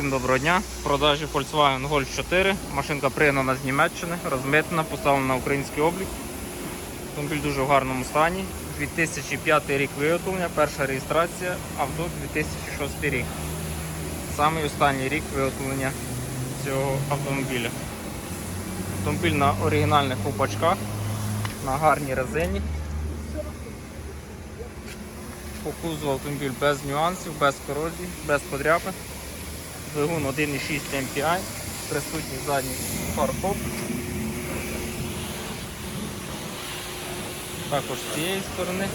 Всім доброго дня. В продажі Volkswagen Golf 4. Машинка пригнана з Німеччини, розмитнена, поставлена на український облік. Автомобіль дуже в гарному стані. 2005 рік виготовлення, перша реєстрація, авто 2006 рік. Самий останній рік виготовлення цього автомобіля. Автомобіль на оригінальних ковпачках, на гарній резині. По кузову автомобіль без нюансів, без корозії, без подряпин. Двигун 1,6 MPI, присутній задній фаркоп. Також з цієї сторони.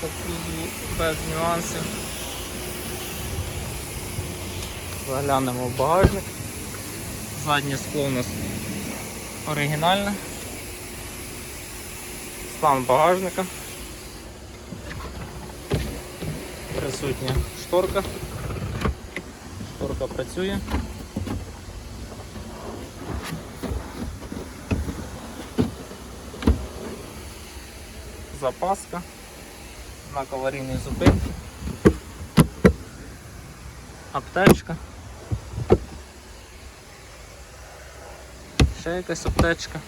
По без нюансів. Заглянемо в багажник. Заднє скло у нас оригінальне. Стан багажника. Присутня шторка. Шторка працює. Запаска. Знак аварійної зупинки. Аптечка. Ще якась аптечка.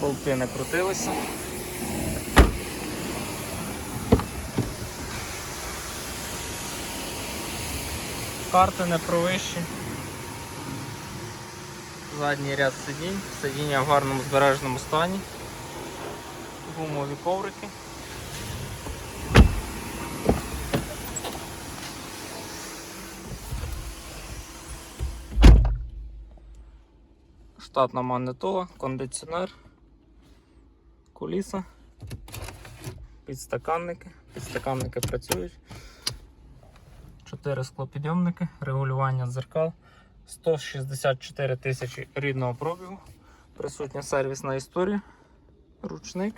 Болти не крутилися. Карти не провищі. Задній ряд сидінь, сидіння в гарному збереженому стані. Гумові коврики. Штатна манетола, кондиціонер, куліса, підстаканники. Підстаканники працюють. Чотири склопідйомники, регулювання дзеркал, 164 тисячі рідного пробігу, присутня сервісна історія, ручник.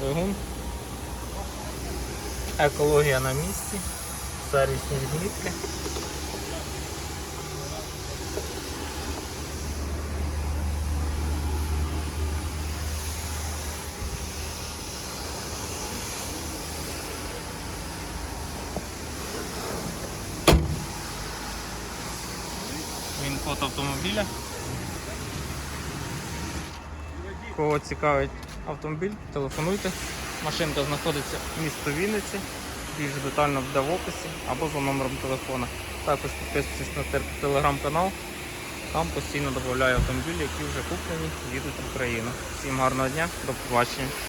Двигун. Екологія на місці, сервісні відмітки. Він код автомобіля. Кого цікавить автомобіль, телефонуйте. Машинка знаходиться в місто Вінниці. Більш детально буде в описі або за номером телефона. Також підписуйтесь на телеграм-канал. Там постійно додаю автомобілі, які вже куплені, їдуть в Україну. Всім гарного дня, до побачення.